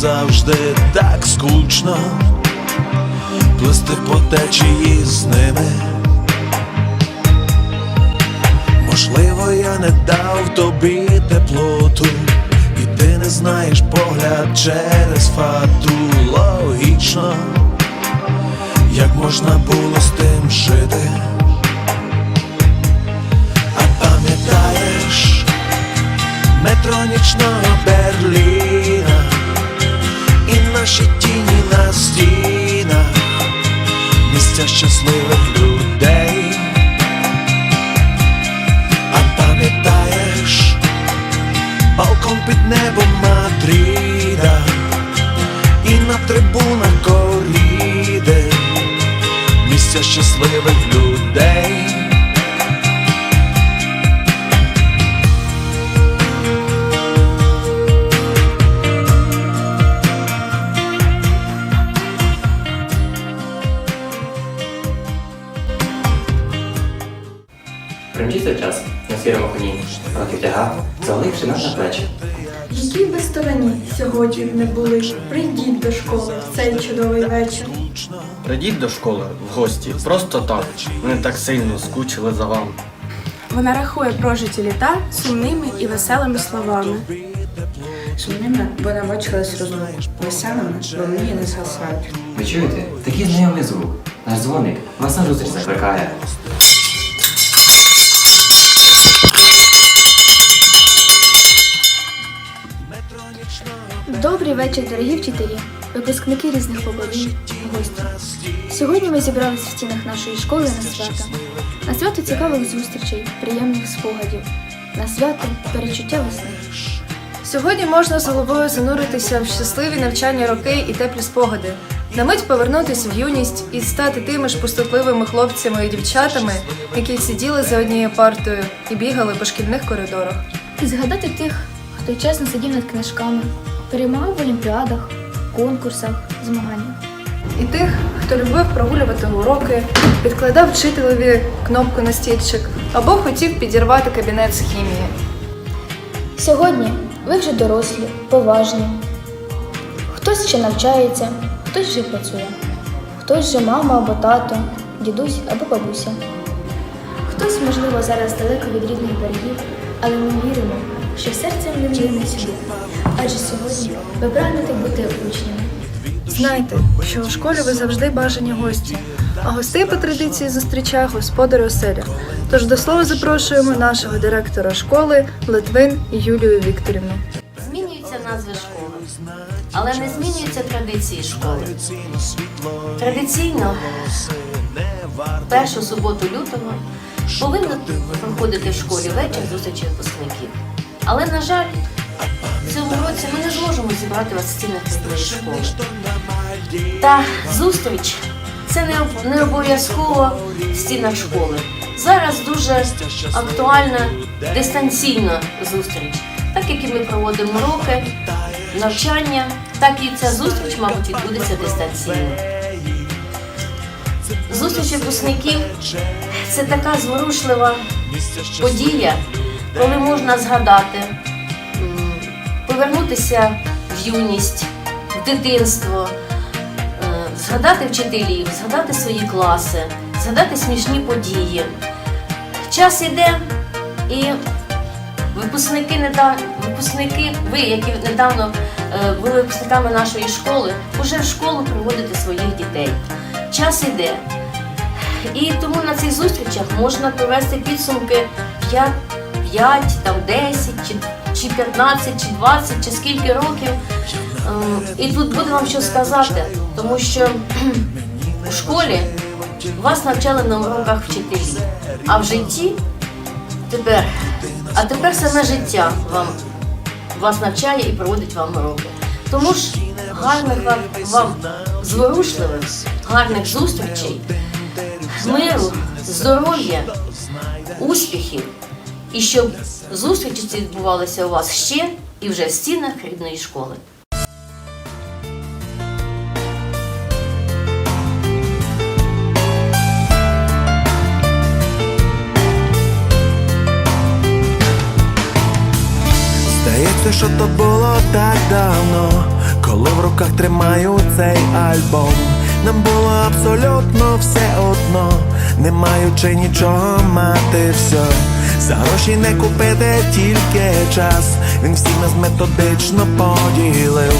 завжди так скучно, плисти по течії з ними. Можливо, я не дав тобі теплоту, і ти не знаєш погляд через фату логічно, як можна було з тим жити. Метро нічного Берліна наші тіні на стінах, місця щасливих людей. А пам'ятаєш балкон під небом Мадріда і на трибунах коріди місця щасливих Примчиться час на сірому коні, років тяга, заливши нас на плечі. Які би стороні сьогодні не були, прийдіть до школи в цей чудовий вечір. Прийдіть до школи в гості просто так. Вони так сильно скучили за вами. Вона рахує прожиті літа сумними і веселими словами. Сумними, бо навчились розуму. Веселими, бо мрії не згасають. Ви чуєте? Такий знайомий звук. Наш дзвоник вас на зустріч закликає. Вечір, дорогі вчителі, випускники різних поколінь, гості. Сьогодні ми зібрались в стінах нашої школи на свято. На свято цікавих зустрічей, приємних спогадів, на свято перечуття весни. Сьогодні можна з головою зануритися в щасливі навчання роки і теплі спогади, на мить повернутися в юність і стати тими ж пустотливими хлопцями і дівчатами, які сиділи за однією партою і бігали по шкільних коридорах. І згадати тих, хто чесно сидів над книжками, перемагав в олімпіадах, конкурсах, змаганнях. І тих, хто любив прогулювати уроки, підкладав вчителеві кнопку на стільчик або хотів підірвати кабінет з хімії. Сьогодні ви вже дорослі, поважні. Хтось ще навчається, хтось вже працює, хтось вже мама або тато, дідусь або бабуся. Хтось, можливо, зараз далеко від рідних берегів, але ми віримо, що серцем не сюди. Адже сьогодні ви прагнете бути учнями. Знайте, що у школі ви завжди бажані гості, а гостей по традиції зустрічає господар оселя. Тож до слова запрошуємо нашого директора школи Литвин Юлію Вікторівну. Змінюються назви школи, але не змінюються традиції школи. Традиційно першу суботу лютого повинно проходити в школі вечір зустрічі випускників. Але, на жаль, в цьому році ми не зможемо зібрати вас в стінах школи. Та зустріч це не, не обов'язково в стінах школи. Зараз дуже актуальна дистанційна зустріч. Так як і ми проводимо уроки, навчання, так і ця зустріч, мабуть, відбудеться дистанційно. Зустріч випускників це така зворушлива подія, коли можна згадати, повернутися в юність, в дитинство, е, згадати вчителів, згадати свої класи, згадати смішні події. Час іде, і випускники неда- випускники, ви, які недавно е, були випускниками нашої школи, вже в школу приводите своїх дітей. Час іде. І тому на цих зустрічах можна провести підсумки 5, 5 там 10, чи, чи 15, чи 20, чи скільки років. Ем, І тут буде вам що сказати, тому що у школі вас навчали на уроках вчителі, а в житті тепер, а тепер саме життя вам вас навчає і проводить вам уроки. Тому ж гарних вам, вам зворушливих, гарних зустрічей, миру, здоров'я, успіхів. І щоб зустрічі ці відбувалися у вас ще і вже в стінах рідної школи. згадати, що то було так давно, коли в руках тримаю цей альбом. Нам було абсолютно все одно, не маючи нічого мати все. За гроші не купити тільки час. Він всіх нас методично поділив.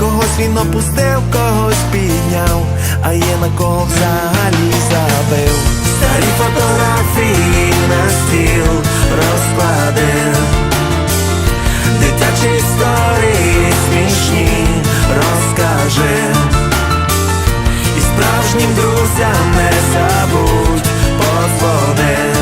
Когось він опустив, когось підняв, а є на кого взагалі забив. Старі фотографії на стіл розкладив. Дитячі історії смішні розкажи. І справжнім друзям не забудь подзвони.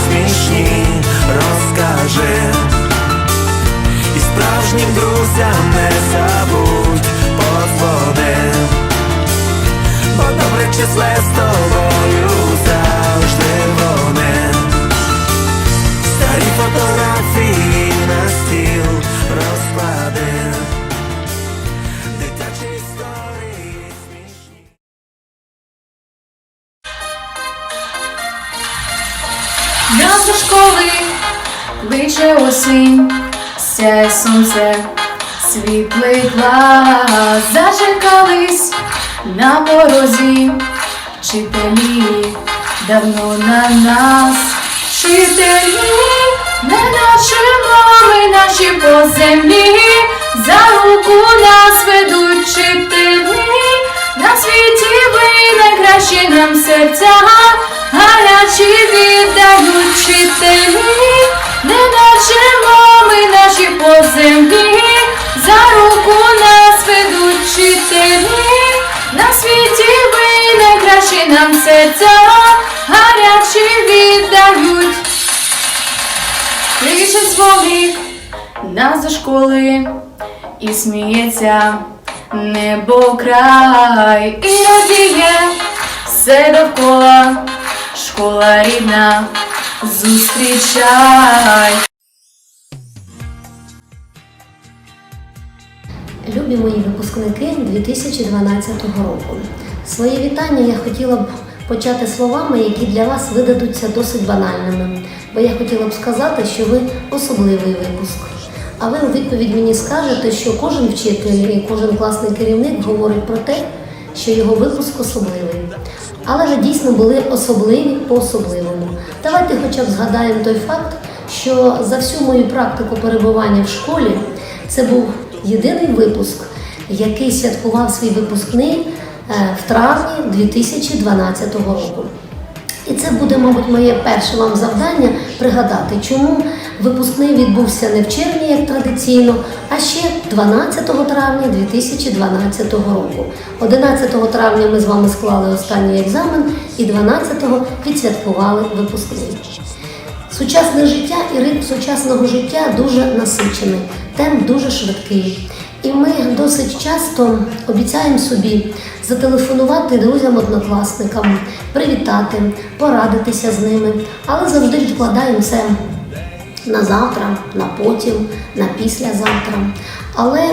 смішні розкажи І справжнім друзям не забудь подзвони. Бо добре числе з тобою завжди вони. Старі фотографії кличе осінь, сяє сонце, світлий глаз зачекались на порозі, вчителі давно на нас, вчителі, не наче мами наші по землі, за руку нас ведуть вчителі, на світі ви найкращі нам серця, гарячі віддають вчителі, серця, гарячі віддають. Кличе дзвоник нас до школи і сміється небо край і радіє все довкола, школа рідна, зустрічай. Любі мої випускники 2012 року. Своє вітання я хотіла б почати словами, які для вас видадуться досить банальними. Бо я хотіла б сказати, що ви особливий випуск. А ви у відповідь мені скажете, що кожен вчитель і кожен класний керівник говорить про те, що його випуск особливий. Але ви дійсно були особливі по-особливому. Давайте хоча б згадаємо той факт, що за всю мою практику перебування в школі це був єдиний випуск, який святкував свій випускний в травні 2012 року. І це буде, мабуть, моє перше вам завдання пригадати, чому випускний відбувся не в червні, як традиційно, а ще 12 травня 2012 року. 11 травня ми з вами склали останній екзамен і 12-го відсвяткували випускний. Сучасне життя і ритм сучасного життя дуже насичений, темп дуже швидкий. І ми досить часто обіцяємо собі зателефонувати друзям-однокласникам, привітати, порадитися з ними, але завжди відкладаємо це на завтра, на потім, на післязавтра. Але,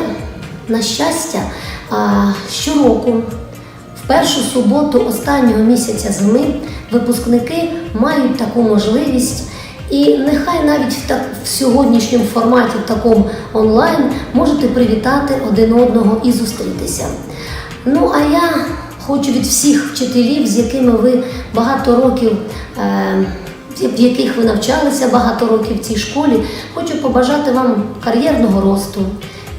на щастя, щороку, в першу суботу останнього місяця зими, випускники мають таку можливість. І нехай навіть в, так, в сьогоднішньому форматі, в такому онлайн, можете привітати один одного і зустрітися. Ну, а я хочу від всіх вчителів, з якими ви багато років, е, в яких ви навчалися багато років в цій школі, хочу побажати вам кар'єрного росту,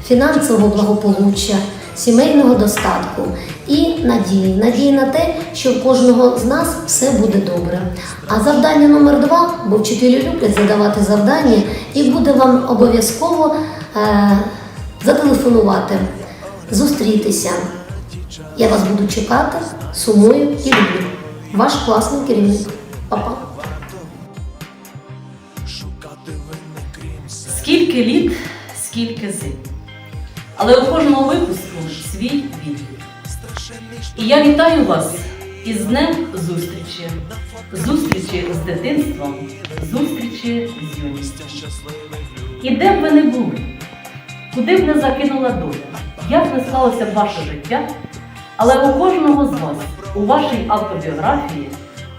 фінансового благополуччя, сімейного достатку і надії. Надії на те, що в кожного з нас все буде добре. А завдання номер два, бо вчителі люблять задавати завдання, і буде вам обов'язково е, зателефонувати, зустрітися. Я вас буду чекати, сумую і люблю. Ваш класний керівник. Па-па. Скільки літ, скільки зим. Але у кожного випуску свій відгук. І я вітаю вас із днем зустрічі. Зустрічі з дитинством, зустрічі з юністю. І де б ви не були, куди б не закинула доля, як не склалося б ваше життя, але у кожного з вас у вашій автобіографії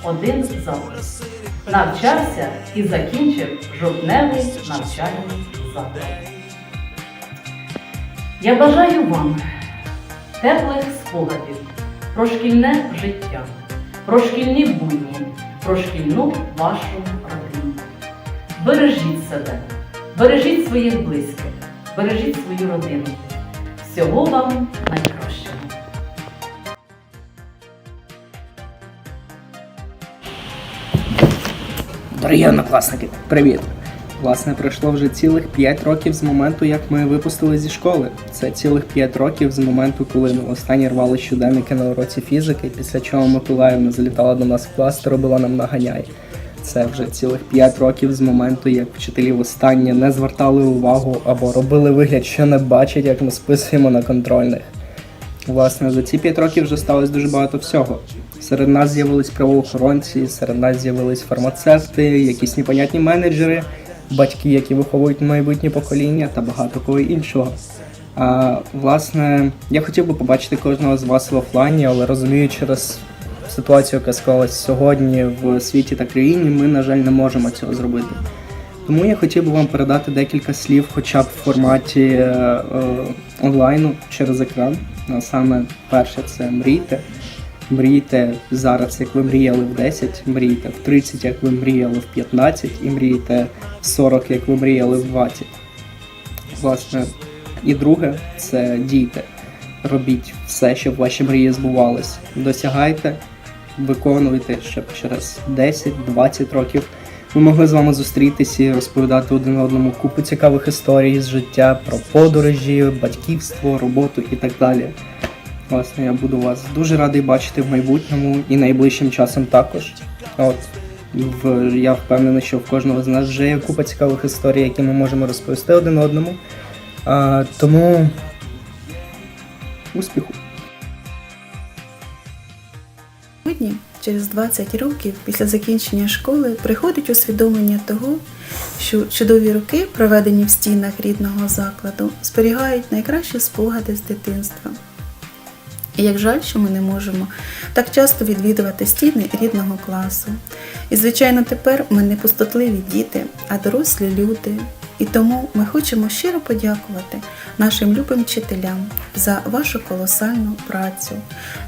один запис. Навчався і закінчив жовтневий навчальний заклад. Я бажаю вам теплих спогадів про шкільне життя, про шкільні будні, про шкільну вашу родину. Бережіть себе, бережіть своїх близьких, бережіть свою родину. Всього вам найкращого. Дорогі однокласники, привіт! Власне, пройшло вже цілих 5 років з моменту, як ми випустили зі школи. Це цілих 5 років з моменту, коли ми останні рвали щоденники на уроці фізики, після чого Миколаївна залітала до нас в клас та робила нам наганяй. Це вже цілих 5 років з моменту, як вчителі востаннє не звертали увагу або робили вигляд, що не бачать, як ми списуємо на контрольних. Власне, за ці 5 років вже сталося дуже багато всього. Серед нас з'явились правоохоронці, серед нас з'явились фармацевти, якісь непонятні менеджери, батьки, які виховують майбутнє покоління та багато кого іншого. А, власне, я хотів би побачити кожного з вас в офлайні, але розумію, через ситуацію, яка склалась сьогодні в світі та країні, ми, на жаль, не можемо цього зробити. Тому я хотів би вам передати декілька слів, хоча б в форматі е, е, онлайну через екран. А саме перше це мрійте. Мрійте зараз, як ви мріяли в 10, мрійте в 30, як ви мріяли в 15, і мрійте в 40, як ви мріяли в 20. Власне, і друге це дійте. Робіть все, щоб ваші мрії збувались. Досягайте, виконуйте, щоб через 10-20 років ми могли з вами зустрітися і розповідати один одному купу цікавих історій з життя про подорожі, батьківство, роботу і так далі. Власне, я буду вас дуже радий бачити в майбутньому і найближчим часом також. От в, я впевнений, що в кожного з нас вже є купа цікавих історій, які ми можемо розповісти один одному. А, тому успіху! Сьогодні, через 20 років після закінчення школи, приходить усвідомлення того, що чудові роки, проведені в стінах рідного закладу, зберігають найкращі спогади з дитинства. І як жаль, що ми не можемо так часто відвідувати стіни рідного класу. І, звичайно, тепер ми не пустотливі діти, а дорослі люди. І тому ми хочемо щиро подякувати нашим любим вчителям за вашу колосальну працю,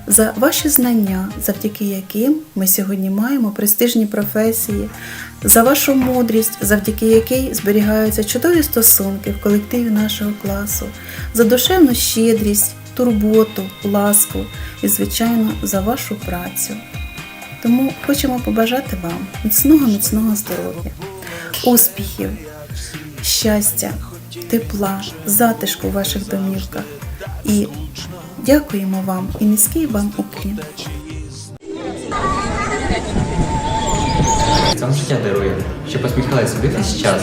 за ваші знання, завдяки яким ми сьогодні маємо престижні професії, за вашу мудрість, завдяки якій зберігаються чудові стосунки в колективі нашого класу, за душевну щедрість, турботу, ласку і, звичайно, за вашу працю. Тому хочемо побажати вам міцного, міцного здоров'я, успіхів, щастя, тепла, затишку в ваших домівках. І дякуємо вам і низький вам уклін. Вам життя дарує, що посміхались собі весь час.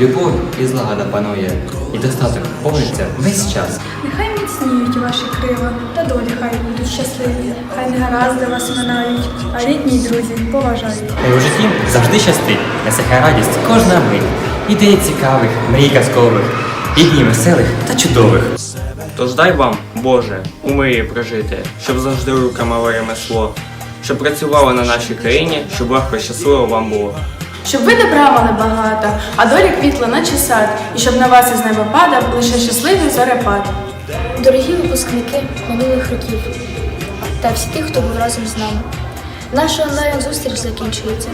Любов і злагода панує, і достаток повниться весь час. Нехай міцніють ваші крила, та долі хай будуть щасливі, хай негаразди вас минають, а рідні й друзі поважають. Та й у житті завжди щастить, несе хай радість кожна мить. ідей цікавих, мрій казкових, і днів веселих та чудових. Тож дай вам, Боже, у мирі прожити, щоб завжди руками ремесло, щоб працювало на нашій країні, щоб легко і щасливо вам було. Щоб ви добра мали багато, а доля квітла наче сад, і щоб на вас із неба падав лише щасливий зорепад. Дорогі випускники минулих років та всі ті, хто був разом з нами. Наша онлайн-зустріч закінчується.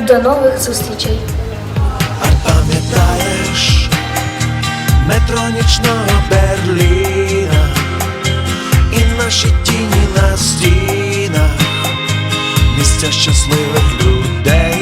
До нових зустрічей! А Пам'ятаєш метро нічного Берліна і наші тіні на стінах, щасливих людей.